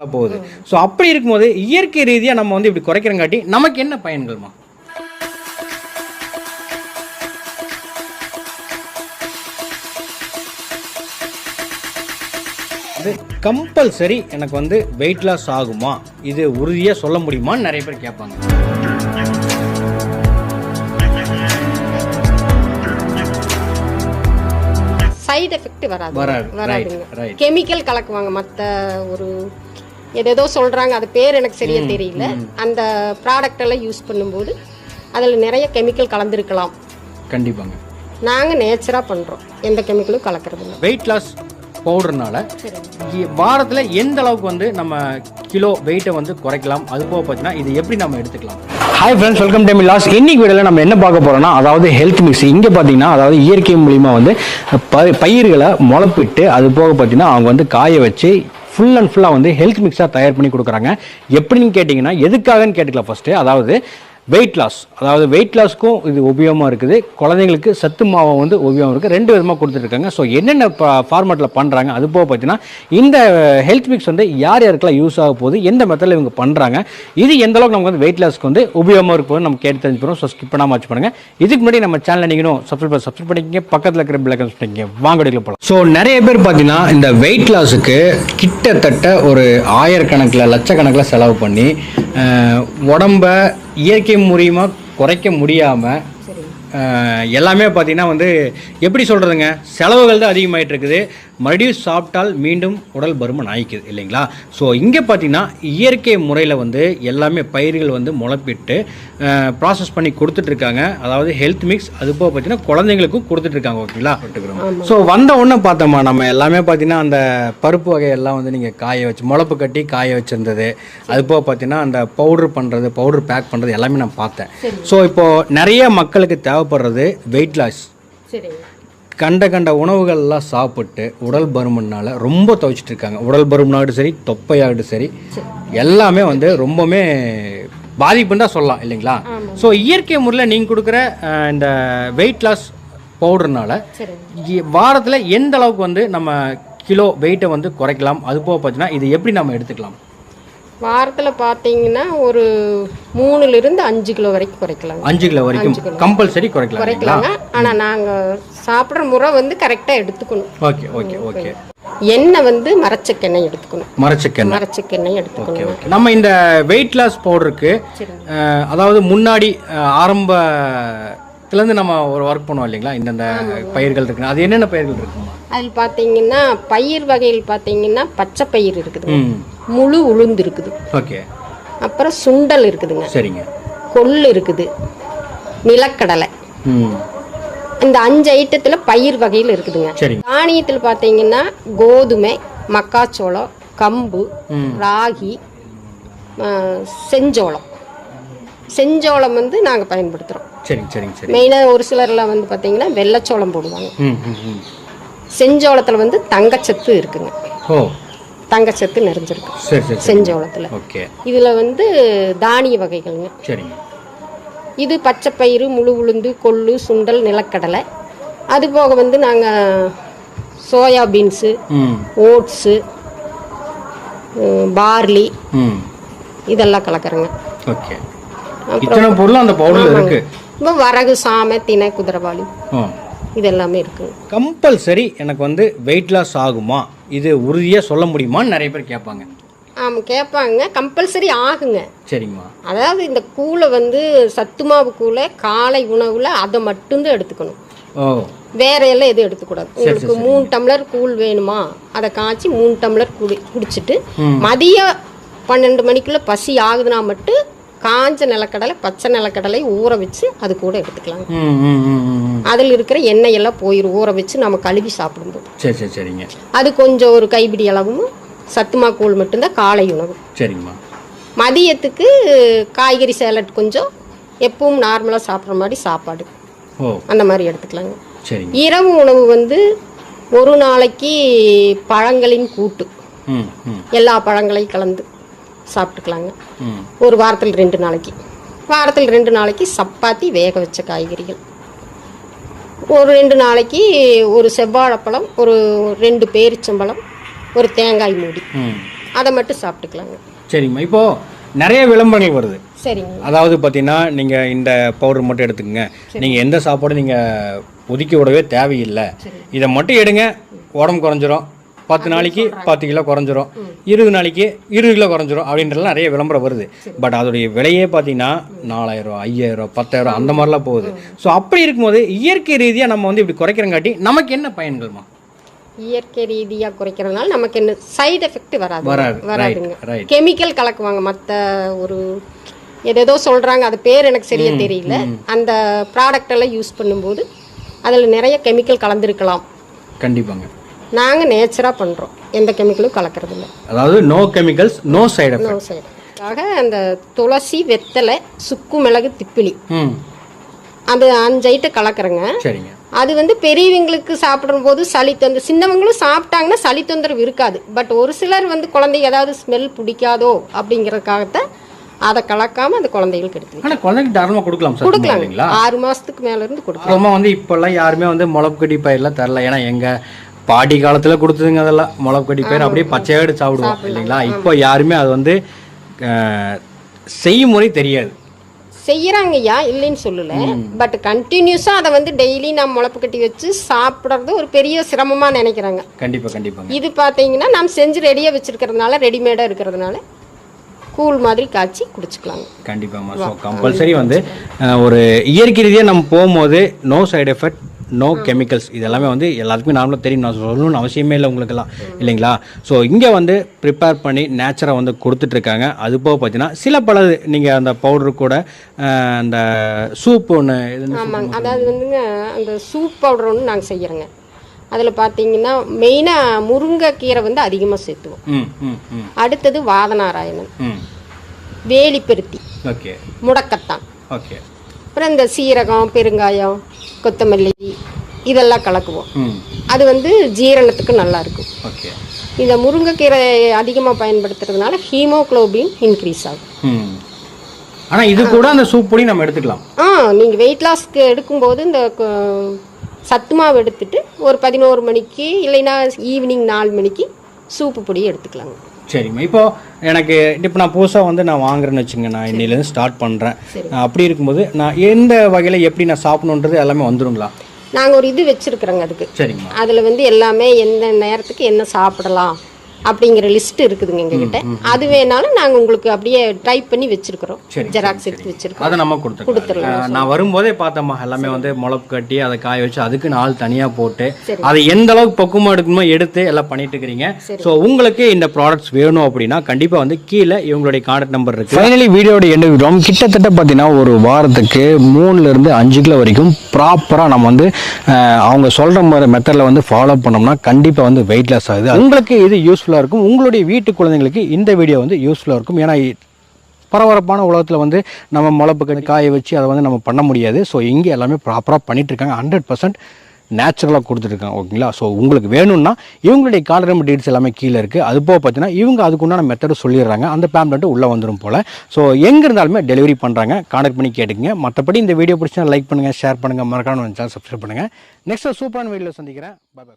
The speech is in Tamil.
போகுது. ஸோ அப்படி இருக்கும்போது இயற்கை ரீதியாக நம்ம வந்து இப்படி குறைக்கிறங்காட்டி நமக்கு என்ன பயன்கள்மா? இது கம்பல்சரி எனக்கு வந்து வெயிட் லாஸ் ஆகுமா? இது உறுதியாக சொல்ல முடியுமான்னு நிறைய பேர் கேட்பாங்க. சைடு எஃபெக்ட் வராது. வராது. கெமிக்கல் கலக்குவாங்க. மற்ற ஒரு ஏதேதோ சொல்றாங்க அது பேர் எனக்கு சரியா தெரியல. அந்த ப்ராடக்ட் எல்லாம் யூஸ் பண்ணும்போது அதில் நிறைய கெமிக்கல் கலந்துருக்கலாம். கண்டிப்பாங்க. நாங்கள் நேச்சராக பண்ணுறோம் எந்த கெமிக்கலும் கலக்கிறது இல்லை வெயிட் லாஸ் பவுடர்னால வாரத்தில் எந்த அளவுக்கு வந்து நம்ம கிலோ வெயிட்டை வந்து குறைக்கலாம்? அது போக பார்த்தீங்கன்னா இது எப்படி நம்ம எடுத்துக்கலாம்? Hi friends welcome time loss இன்னைக்கு வீடியோவில் நம்ம என்ன பார்க்க போறோம்னா அதாவது ஹெல்த் மிக்ஸ் இங்கே பார்த்தீங்கன்னா அதாவது இயற்கை மூலியமா வந்து ப பயிர்களை முளைப்பிட்டு அது போக பார்த்தீங்கன்னா அவங்க வந்து காய வச்சு ஃபுல் அண்ட் ஃபுல்லாக வந்து ஹெல்த் மிக்ஸாக தயார் பண்ணி கொடுக்குறாங்க. எப்படின்னு கேட்டிங்கன்னா எதுக்காகன்னு கேட்டுக்கலாம் ஃபஸ்ட்டு அதாவது வெயிட் லாஸ் அதாவது வெயிட் லாஸ்க்கும் இது உபயோகமாக இருக்குது. குழந்தைங்களுக்கு சத்து மாவும் வந்து உபயோகம் இருக்குது ரெண்டு விதமாக கொடுத்துட்ருக்காங்க ஸோ என்னென்ன ஃபார்மேட்டில் பண்ணுறாங்க அது போக பார்த்தீங்கன்னா இந்த ஹெல்த் மிக்ஸ் வந்து யார் யாருக்கெல்லாம் யூஸ் ஆக போகுது? எந்த மெத்தடில் இவங்க பண்ணுறாங்க இது எந்த அளவுக்கு நமக்கு வந்து வெயிட் லாஸ்க்கு வந்து உபயோகமாக இருக்க நம்ம கேட்டு தெரிஞ்சுக்கிறோம். ஸோ ஸ்கிப் பண்ணாமல் வச்சு பண்ணுங்கள் இதுக்கு முன்னாடி நம்ம சேனல் நீங்களும் சப்ஸ்கிரைப் சப்ஸ்கிரைப் பண்ணிக்கிங்க. பக்கத்தில் இருக்கிற பிள்ளை கன்ஸ் பண்ணிக்கங்க. வாங்க போகலாம் ஸோ நிறைய பேர் பார்த்தீங்கன்னா இந்த வெயிட் லாஸுக்கு கிட்டத்தட்ட ஒரு ஆயிரக்கணக்கில் லட்சக்கணக்கில் செலவு பண்ணி உடம்பை உடம்ப இயற்கை மூலியமாக குறைக்க முடியாமல் எல்லாமே பார்த்தீங்கன்னா வந்து எப்படி சொல்கிறதுங்க செலவுகள் தான் அதிகமாயிட்டு இருக்குது. மறுபடியும் சாப்பிட்டால் மீண்டும் உடல் பருமன் ஆயிக்குது இல்லைங்களா? ஸோ இங்கே பார்த்தீங்கன்னா இயற்கை முறையில் வந்து எல்லாமே பயிர்கள் வந்து முளைப்பிட்டு ப்ராசஸ் பண்ணி கொடுத்துட்ருக்காங்க. அதாவது ஹெல்த் மிக்ஸ் அது போக பார்த்தீங்கன்னா குழந்தைங்களுக்கும் கொடுத்துட்ருக்காங்க ஓகேங்களா? ஸோ வந்த உடனே பார்த்தோமா நம்ம எல்லாமே பார்த்தீங்கன்னா அந்த பருப்பு வகையெல்லாம் வந்து நீங்கள் காய வச்சு முளப்பு கட்டி காய வச்சுருந்தது. அது போக பார்த்தீங்கன்னா அந்த பவுடர் பண்ணுறது பவுடர் பேக் பண்ணுறது எல்லாமே நான் பார்த்தேன். ஸோ இப்போது நிறைய மக்களுக்கு தேவைப்படுறது வெயிட் லாஸ் சரிங்க கண்ட கண்ட உணவுகள்லாம் சாப்பிட்டு உடல் பருமனால ரொம்ப துவைச்சிட்டு இருக்காங்க. உடல் பருமனாகட்டும் சரி தொப்பையாகட்டும் சரி எல்லாமே வந்து ரொம்பவுமே பாதிப்புன்னு தான் சொல்லலாம் இல்லைங்களா? ஸோ இயற்கை முறையில் நீங்கள் கொடுக்குற இந்த வெயிட் லாஸ் பவுடர்னால வாரத்தில் எந்த அளவுக்கு வந்து நம்ம கிலோ வெயிட்டை வந்து குறைக்கலாம்? அது போக பார்த்தீங்கன்னா இது எப்படி நம்ம எடுத்துக்கலாம்? வாரத்தில் பார்த்தீங்கன்னா ஒரு மூணுலேருந்து அஞ்சு கிலோ வரைக்கும் குறைக்கலாம் அஞ்சு கிலோ வரைக்கும் கம்பல்சரி குறைக்கலாம் குறைக்கலாங்க. ஆனால் நாங்கள் சாப்பிட்ற முறை வந்து கரெக்டாக எடுத்துக்கணும். Okay okay okay. எண்ணெய் வந்து மரச்செக்கெண்ணெய் எடுத்துக்கணும். மரச்சக்கெண்ணெய். மரச்செக்கெண்ணெய் எடுத்துக்கணும். ஓகே நம்ம இந்த வெயிட் லாஸ் பவுடருக்கு அதாவது முன்னாடி ஆரம்பத்துலேருந்து நம்ம ஒரு ஒர்க் பண்ணுவோம் இல்லைங்களா? இந்தந்த பயிர்கள் இருக்கு அது என்னென்ன பயிர்கள் இருக்குமா அதில் பார்த்தீங்கன்னா பயிர் வகையில் பார்த்தீங்கன்னா பச்சை பயிர் இருக்குது. முழு உளுந்து இருக்குது. ஓகே. அப்புறம் சுண்டல் இருக்குதுங்க. சரிங்க. கொள்ளு இருக்குது. நிலக்கடலை. இந்த அஞ்சு ஐட்டத்தில் பயிர் வகையில் இருக்குதுங்க. தானியத்தில் பார்த்தீங்கன்னா கோதுமை மக்காச்சோளம் கம்பு. ராகி செஞ்சோளம். செஞ்சோளம் வந்து நாங்கள் பயன்படுத்துகிறோம் மெயினாக ஒரு சிலர்லாம் வந்து பார்த்தீங்கன்னா வெள்ளைச்சோளம் போடுவாங்க. செஞ்சோளத்தில் வந்து தங்கச்சத்து இருக்குங்க. ஓ. தங்கச்சத்து நிறைஞ்சிருக்கு. சரி சரி சரி. செஞ்சோளத்தில். ஓகே. இதில் வந்து தானிய வகைகள்ங்க. சரிங்க. இது பச்சைப்பயிறு முழு உளுந்து கொள்ளு சுண்டல் நிலக்கடலை. அது போக வந்து நாங்கள் சோயா பீன்ஸு ம். Oats barley. இதெல்லாம் கலக்குறேங்க. ஓகே. இத்தனை அந்த பவுடரில் இருக்கு. இப்போ வரகு சாமை தினை குதிரவாளி. இது எல்லாமே இருக்குங்க கம்பல்சரி எனக்கு வந்து வெயிட் லாஸ் ஆகுமா? இது உறுதியாக சொல்ல முடியுமான்னு நிறைய பேர் கேட்பாங்க. ஆமாம் கேட்பாங்க. கம்பல்சரி ஆகுங்க. சரிங்கம்மா அதாவது இந்த கூழை வந்து சத்துமாவு கூழை காலை உணவில் அதை மட்டும்தான் எடுத்துக்கணும். ஓ. வேற எல்லாம் எதுவும் எடுத்துக்கூடாது. உங்களுக்கு மூணு டம்ளர் கூழ் வேணுமா? அதை காய்ச்சி மூணு டம்ளர் குடி குடிச்சிட்டு மதியம் பன்னெண்டு மணிக்குள்ள பசி ஆகுதுன்னா மட்டும் காஞ்ச நிலக்கடலை பச்சை நிலக்கடலை ஊற வச்சு அது கூட எடுத்துக்கலாங்க ம் ம் ம் ம், ம். அதில் இருக்கிற எண்ணெய் எல்லாம் போயிடும் ஊற வச்சு நம்ம கழுவி சாப்பிடும்போது. சரி சரி சரிங்க. அது கொஞ்சம் ஒரு கைப்பிடி அளவும் சத்துமா கூழ் மட்டும்தான் காலை உணவு. சரிங்கம்மா. மதியத்துக்கு காய்கறி சேலட் கொஞ்சம் எப்பவும் நார்மலாக சாப்பிட்ற மாதிரி சாப்பாடு. அந்த மாதிரி எடுத்துக்கலாங்க. சரிங்க. இரவு உணவு வந்து ஒரு நாளைக்கு பழங்களின் கூட்டு. எல்லா பழங்களையும் கலந்து. சாப்பிட்டுக்கலாங்க. ஒரு வாரத்தில் ரெண்டு நாளைக்கு. வாரத்தில் ரெண்டு நாளைக்கு சப்பாத்தி வேக வச்ச காய்கறிகள். ஒரு ரெண்டு நாளைக்கு ஒரு செவ்வாழைப்பழம் ஒரு ரெண்டு பேரிச்சம்பழம் ஒரு தேங்காய் மூடி. அதை மட்டும் சாப்பிட்டுக்கலாங்க. சரிங்கம்மா. இப்போ நிறைய விளம்பரங்கள் வருது. சரிங்க. அதாவது பார்த்தீங்கன்னா நீங்கள் இந்த பவுடர் மட்டும் எடுத்துக்கங்க. நீங்கள் எந்த சாப்பாடும் நீங்கள் ஒதுக்கி விடவே தேவையில்லை. இதை மட்டும் எடுங்க. உடம்பு குறைஞ்சிரும். பத்து நாளைக்கு பத்து கிலோ குறைஞ்சிரும். இருபது நாளைக்கு இருபது கிலோ குறைஞ்சிரும் அப்படின்றலாம் நிறைய விளம்பரம் வருது. பட் அதோடைய விலையே பார்த்தீங்கன்னா நாலாயிரம் ஐயாயிரம் பத்தாயிரம் அந்த மாதிரிலாம் போகுது. ஸோ அப்படி இருக்கும்போது இயற்கை ரீதியாக நம்ம வந்து இப்படி குறைக்கிறங்காட்டி நமக்கு என்ன பயன்கள்மா? இயற்கை ரீதியாக குறைக்கிறதுனால நமக்கு என்ன சைடு எஃபெக்ட் வராது. வராது. வராதுங்க. கெமிக்கல் கலக்குவாங்க. மற்ற ஒரு எதேதோ சொல்றாங்க. அது பேர் எனக்கு சரியா தெரியல. அந்த ப்ராடக்ட் எல்லாம் யூஸ் பண்ணும்போது அதில் நிறைய கெமிக்கல் கலந்துருக்கலாம். கண்டிப்பாங்க. நாங்கள் நேச்சராக பண்ணுறோம் எந்த கெமிக்கலும் கலக்கிறது இல்லை அதாவது no chemicals no side no side ஆக அந்த துளசி வெத்தலை சுக்கு மிளகு திப்பிலி. அது அஞ்சு ஐட்டம் கலக்குறேங்க. சரிங்க. அது வந்து பெரியவங்களுக்கு சாப்பிடும்போது சளி தொந்த சின்னவங்களும் சாப்பிட்டாங்கன்னா சளி தொந்தரவு இருக்காது. பட் ஒரு சிலர் வந்து குழந்தைங்க ஏதாவது ஸ்மெல் பிடிக்காதோ அப்படிங்கறதுக்காகத்தான் அதை கலக்காம அந்த குழந்தைகளுக்கு எடுத்து ஆனால் குழந்தைக்கு தாராளமாக கொடுக்கலாம் சார் இல்லைங்களா? ஆறு மாசத்துக்கு மேல இருந்து கொடுக்கலாம். வந்து இப்போல்லாம் யாருமே வந்து முளப்புக்கட்டி பயிரெலாம் தரல. ஏன்னா எங்க பாட்டி காலத்துல கொடுத்ததுங்க அதெல்லாம். முளப்புக்கட்டி பயிர் அப்படியே பச்சையாக எடுத்து சாப்பிடுவோம் இல்லைங்களா? இப்போ யாருமே அது வந்து அஹ், செய்முறை தெரியாது. செய்யறாங்க ஐயா இல்லைன்னு சொல்லல. பட் கண்டினியூஸா அதை வந்து டெய்லி நான் முளப்பு கட்டி வச்சு சாப்பிடுறது ஒரு பெரிய சிரமமா நினைக்கிறாங்க. கண்டிப்பா கண்டிப்பாங்க. இது பார்த்தீங்கன்னா நாம் செஞ்சு ரெடியா வச்சிருக்கிறதுனால ரெடிமேடா இருக்கிறதுனால கூழ் மாதிரி காய்ச்சி குடிச்சுக்கலாங்க. கண்டிப்பாம்மா. ஸோ கம்பல்சரி வந்து ஒரு இயற்கை ரீதியாக நம்ம போகும்போது no side effect no chemicals இதெல்லாமே வந்து எல்லாத்துக்குமே நார்மலாக தெரியும். நான் சொல்லணும்னு அவசியமே இல்லை உங்களுக்கெல்லாம். இல்லைங்களா? ஸோ இங்கே வந்து ப்ரிப்பேர் பண்ணி நேச்சராக வந்து கொடுத்துட்ருக்காங்க. அது போக பார்த்தீங்கன்னா சில பல நீங்கள் அந்த பவுடர் கூட அந்த சூப் ஒன்று ஆமாங்க. அதாவது வந்துங்க அந்த சூப் பவுடர் ஒன்று நாங்கள் செய்கிறோங்க அதில் பார்த்தீங்கன்னா மெயினாக முருங்கைக்கீரை வந்து அதிகமாக சேர்த்துவோம். அடுத்தது வாதநாராயணன். வேலிப்பருத்தி ஓகே. முடக்கத்தான். ஓகே. அப்புறம் இந்த சீரகம் பெருங்காயம் கொத்தமல்லி. இதெல்லாம் கலக்குவோம். அது வந்து ஜீரணத்துக்கு நல்லா இருக்கும் ஓகே. இந்த முருங்கைக்கீரை அதிகமாக பயன்படுத்துறதுனால ஹீமோகுளோபின் இன்க்ரீஸ் ஆகும். ம். ஆனால் இது கூட அந்த சூப் பொடி நம்ம எடுத்துக்கலாம். ஆ நீங்கள் வெயிட் லாஸ்க்கு எடுக்கும்போது இந்த சத்து மாவு எடுத்துட்டு ஒரு பதினோரு மணிக்கு இல்லைன்னா ஈவினிங் நாலு மணிக்கு சூப்பு பொடி எடுத்துக்கலாங்க. சரிம்மா. இப்போ எனக்கு இப்போ நான் புதுசாக வந்து நான் வாங்குறேன்னு வச்சுங்க நான் இன்னிலேருந்து ஸ்டார்ட் பண்ணுறேன் அப்படி இருக்கும்போது நான் எந்த வகையில் எப்படி நான் சாப்பிடணுன்றது எல்லாமே வந்துருங்களா? நாங்கள் ஒரு இது வச்சுருக்குறோங்க அதுக்கு. அதில் வந்து எல்லாமே எந்த நேரத்துக்கு என்ன சாப்பிடலாம் அப்படிங்கிற லிஸ்ட் இருக்குதுங்க எங்ககிட்ட அது வேணாலும் நாங்கள் உங்களுக்கு அப்படியே டைப் பண்ணி வச்சிருக்கிறோம். சரி, ஜெராக்ஸ் எடுத்து வச்சிருக்கோம் அதை நம்ம கொடுத்துருக்கோம் நான் வரும்போதே பார்த்தேம்மா எல்லாமே வந்து முளப்பு கட்டி அதை காய வச்சு அதுக்கு நாள் தனியாக போட்டு அதை எந்த அளவுக்கு பக்குவமாக எடுக்கணுமோ எடுத்து எல்லாம் பண்ணிட்டு இருக்கிறீங்க. ஸோ உங்களுக்கு இந்த ப்ராடக்ட்ஸ் வேணும் அப்படின்னா கண்டிப்பாக வந்து கீழே இவங்களுடைய கான்டாக்ட் நம்பர் இருக்கு. ஃபைனலி வீடியோட எண்டு விடுவோம் கிட்டத்தட்ட பார்த்தீங்கன்னா ஒரு வாரத்துக்கு மூணுல இருந்து அஞ்சு கிலோ வரைக்கும் ப்ராப்பராக நம்ம வந்து அவங்க சொல்கிற மாதிரி மெத்தடில் வந்து ஃபாலோ பண்ணோம்னா கண்டிப்பாக வந்து வெயிட் லாஸ் ஆகுது. உங்களுக்கு இது யூஸ்ஃபுல்லாக இருக்கும். உங்களுடைய வீட்டு குழந்தைங்களுக்கு இந்த வீடியோ வந்து யூஸ்ஃபுல்லாக இருக்கும். ஏன்னா பரபரப்பான உலகத்தில் வந்து நம்ம முளப்புக்கு காய வச்சு அதை வந்து நம்ம பண்ண முடியாது. ஸோ இங்கே எல்லாமே ப்ராப்பராக பண்ணிட்டு இருக்காங்க ஹண்ட்ரட் பர்சன்ட் நேச்சுரலாக கொடுத்துருக்காங்க ஓகேங்களா? ஸோ உங்களுக்கு வேணும்னா இவங்களுடைய கால் டீட்ஸ் எல்லாமே கீழே இருக்குது அது போக பார்த்தீங்கன்னா இவங்க அதுக்குண்டான மெத்தடு சொல்லிடுறாங்க. அந்த பேம்லெட்டு உள்ளே வந்துடும் போல். ஸோ எங்கே இருந்தாலுமே டெலிவரி பண்ணுறாங்க கான்டாக்ட் பண்ணி கேட்டுங்க மற்றபடி இந்த வீடியோ பிடிச்சா லைக் பண்ணுங்கள் ஷேர் பண்ணுங்கள் மறக்காமல் சேனல் சப்ஸ்கிரைப் பண்ணுங்கள் நெக்ஸ்ட் சூப்பரான வீடியோவில் சந்திக்கிறேன். பாய்